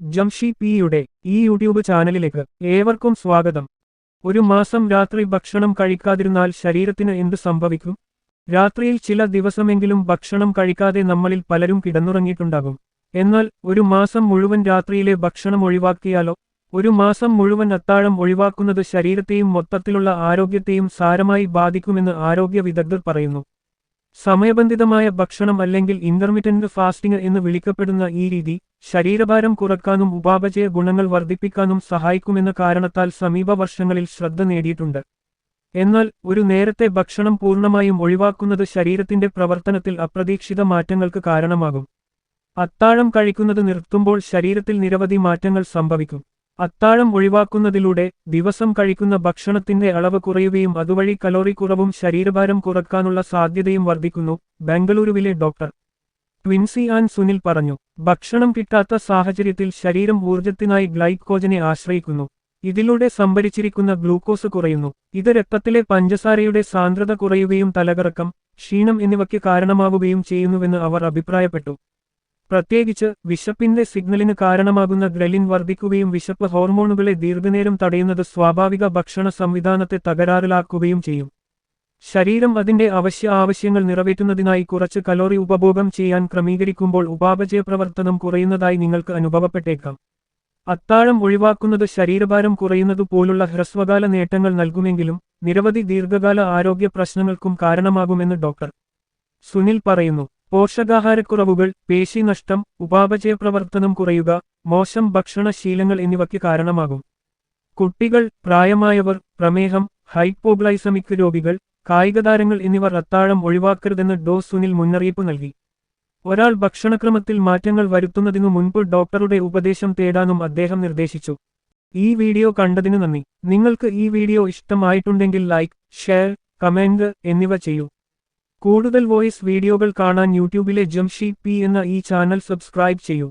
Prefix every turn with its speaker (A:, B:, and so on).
A: ജംഷി പിയുടെ ഈ യൂട്യൂബ് ചാനലിലേക്ക് ഏവർക്കും സ്വാഗതം. ഒരു മാസം രാത്രി ഭക്ഷണം കഴിക്കാതിരുന്നാൽ ശരീരത്തിന് എന്ത് സംഭവിക്കും? രാത്രിയിൽ ചില ദിവസമെങ്കിലും ഭക്ഷണം കഴിക്കാതെ നമ്മളിൽ പലരും കിടന്നുറങ്ങിയിട്ടുണ്ടാകും. എന്നാൽ ഒരു മാസം മുഴുവൻ രാത്രിയിലെ ഭക്ഷണം ഒഴിവാക്കിയാലോ? ഒരു മാസം മുഴുവൻ അത്താഴം ഒഴിവാക്കുന്നത് ശരീരത്തെയും മൊത്തത്തിലുള്ള ആരോഗ്യത്തെയും സാരമായി ബാധിക്കുമെന്ന് ആരോഗ്യ വിദഗ്ധർ പറയുന്നു. സമയബന്ധിതമായ ഭക്ഷണം അല്ലെങ്കിൽ ഇന്റർമിറ്റന്റ് ഫാസ്റ്റിംഗ് എന്ന് വിളിക്കപ്പെടുന്ന ഈ രീതി ശരീരഭാരം കുറക്കാനും ഉപാപചയ ഗുണങ്ങൾ വർദ്ധിപ്പിക്കാനും സഹായിക്കുമെന്ന കാരണത്താൽ സമീപ വർഷങ്ങളിൽ ശ്രദ്ധ നേടിയിട്ടുണ്ട്. എന്നാൽ ഒരു നേരത്തെ ഭക്ഷണം പൂർണമായും ഒഴിവാക്കുന്നത് ശരീരത്തിന്റെ പ്രവർത്തനത്തിൽ അപ്രതീക്ഷിത മാറ്റങ്ങൾക്ക് കാരണമാകും. അത്താഴം കഴിക്കുന്നത് നിർത്തുമ്പോൾ ശരീരത്തിൽ നിരവധി മാറ്റങ്ങൾ സംഭവിക്കും. അത്താഴം ഒഴിവാക്കുന്നതിലൂടെ ദിവസം കഴിക്കുന്ന ഭക്ഷണത്തിന്റെ അളവ് കുറയുകയും അതുവഴി കലോറി കുറവും ശരീരഭാരം കുറക്കാനുള്ള സാധ്യതയും വർദ്ധിക്കുന്നു ബംഗളൂരുവിലെ ഡോക്ടർ. ട്വിൻസി ആൻ സുനിൽ പറഞ്ഞു ഭക്ഷണം കിട്ടാത്ത സാഹചര്യത്തിൽ ശരീരം ഊർജത്തിനായി ഗ്ലൈക്കോജനെ ആശ്രയിക്കുന്നു. ഇതിലൂടെ സംഭരിച്ചിരിക്കുന്ന ഗ്ലൂക്കോസ് കുറയുന്നു. ഇത് രക്തത്തിലെ പഞ്ചസാരയുടെ സാന്ദ്രത കുറയുകയും തലകറക്കം ക്ഷീണം എന്നിവയ്ക്ക് കാരണമാവുകയും ചെയ്യുന്നുവെന്ന് അവർ അഭിപ്രായപ്പെട്ടു. പ്രത്യേകിച്ച് വിശപ്പിന്റെ സിഗ്നലിന് കാരണമാകുന്ന ഗ്രലിൻ വർദ്ധിക്കുകയും വിശപ്പ് ഹോർമോണുകളെ ദീർഘനേരം തടയുന്നത് സ്വാഭാവിക ഭക്ഷണ സംവിധാനത്തെ തകരാറിലാക്കുകയും ചെയ്യും. ശരീരം അതിന്റെ അവശ്യ ആവശ്യങ്ങൾ നിറവേറ്റുന്നതിനായി കുറച്ച് കലോറി ഉപഭോഗം ചെയ്യാൻ ക്രമീകരിക്കുമ്പോൾ ഉപാപചയ പ്രവർത്തനം കുറയുന്നതായി നിങ്ങൾക്ക് അനുഭവപ്പെട്ടേക്കാം. അത്താഴം ഒഴിവാക്കുന്നത് ശരീരഭാരം കുറയുന്നത് പോലുള്ള ഹ്രസ്വകാല നേട്ടങ്ങൾ നൽകുമെങ്കിലും നിരവധി ദീർഘകാല ആരോഗ്യ പ്രശ്നങ്ങൾക്കും കാരണമാകുമെന്ന് ഡോക്ടർ സുനിൽ പറയുന്നു. പോഷകാഹാരക്കുറവുകൾ പേശിനഷ്ടം ഉപാപചയ പ്രവർത്തനം കുറയുക മോശം ഭക്ഷണശീലങ്ങൾ എന്നിവയ്ക്ക് കാരണമാകും. കുട്ടികൾ പ്രായമായവർ പ്രമേഹം ഹൈപ്പോഗ്ലൈസമിക് രോഗികൾ കായികതാരങ്ങൾ എന്നിവർ അത്താഴം ഒഴിവാക്കരുതെന്ന് ഡോ. സുനിൽ മുന്നറിയിപ്പ് നൽകി. ഒരാൾ ഭക്ഷണക്രമത്തിൽ മാറ്റങ്ങൾ വരുത്തുന്നതിനു മുൻപ് ഡോക്ടറുടെ ഉപദേശം തേടാനും അദ്ദേഹം നിർദ്ദേശിച്ചു. ഈ വീഡിയോ കണ്ടതിനു നന്ദി. നിങ്ങൾക്ക് ഈ വീഡിയോ ഇഷ്ടമായിട്ടുണ്ടെങ്കിൽ ലൈക്ക് ഷെയർ കമന്റ് എന്നിവ ചെയ്യൂ. കൂടുതൽ വോയിസ് വീഡിയോകൾ കാണാൻ യൂട്യൂബിലെ ജംഷി പി എന്ന ഈ ചാനൽ സബ്സ്ക്രൈബ് ചെയ്യൂ.